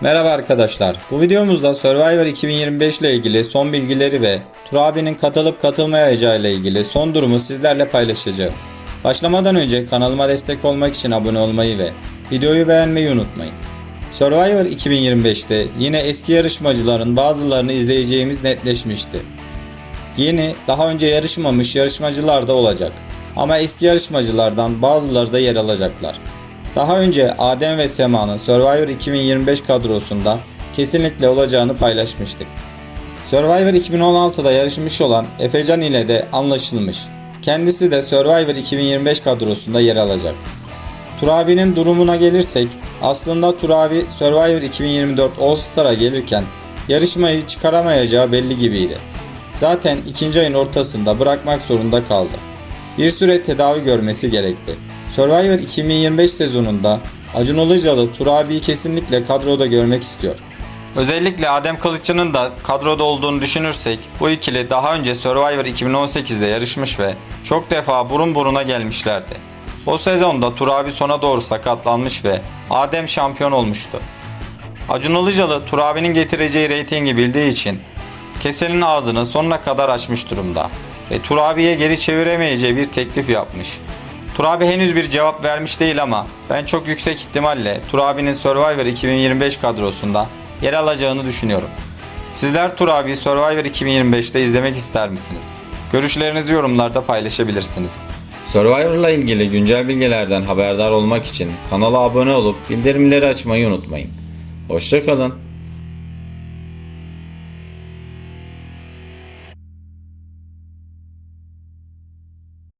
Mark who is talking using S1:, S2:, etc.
S1: Merhaba arkadaşlar. Bu videomuzda Survivor 2025 ile ilgili son bilgileri ve Tur abinin katılıp katılmayacağı ile ilgili son durumu sizlerle paylaşacağım. Başlamadan önce kanalıma destek olmak için abone olmayı ve videoyu beğenmeyi unutmayın. Survivor 2025'te yine eski yarışmacıların bazılarını izleyeceğimiz netleşmişti. Yeni, daha önce yarışmamış yarışmacılar da olacak. Ama eski yarışmacılardan bazıları da yer alacaklar. Daha önce Adem ve Sema'nın Survivor 2025 kadrosunda kesinlikle olacağını paylaşmıştık. Survivor 2016'da yarışmış olan Efecan ile de anlaşılmış. Kendisi de Survivor 2025 kadrosunda yer alacak. Turabi'nin durumuna gelirsek aslında Turabi Survivor 2024 All Star'a gelirken yarışmayı çıkaramayacağı belli gibiydi. Zaten ikinci ayın ortasında bırakmak zorunda kaldı. Bir süre tedavi görmesi gerekti. Survivor 2025 sezonunda Acun Ilıcalı Turabi'yi kesinlikle kadroda görmek istiyor. Özellikle Adem Kılıççı'nın da kadroda olduğunu düşünürsek bu ikili daha önce Survivor 2018'de yarışmış ve çok defa burun buruna gelmişlerdi. O sezonda Turabi sona doğru sakatlanmış ve Adem şampiyon olmuştu. Acun Ilıcalı Turabi'nin getireceği reytingi bildiği için kesenin ağzını sonuna kadar açmış durumda ve Turabi'ye geri çeviremeyeceği bir teklif yapmış. Turabi henüz bir cevap vermiş değil ama ben çok yüksek ihtimalle Turabi'nin Survivor 2025 kadrosunda yer alacağını düşünüyorum. Sizler Turabi'yi Survivor 2025'te izlemek ister misiniz? Görüşlerinizi yorumlarda paylaşabilirsiniz. Survivor'la ilgili güncel bilgilerden haberdar olmak için kanala abone olup bildirimleri açmayı unutmayın. Hoşçakalın.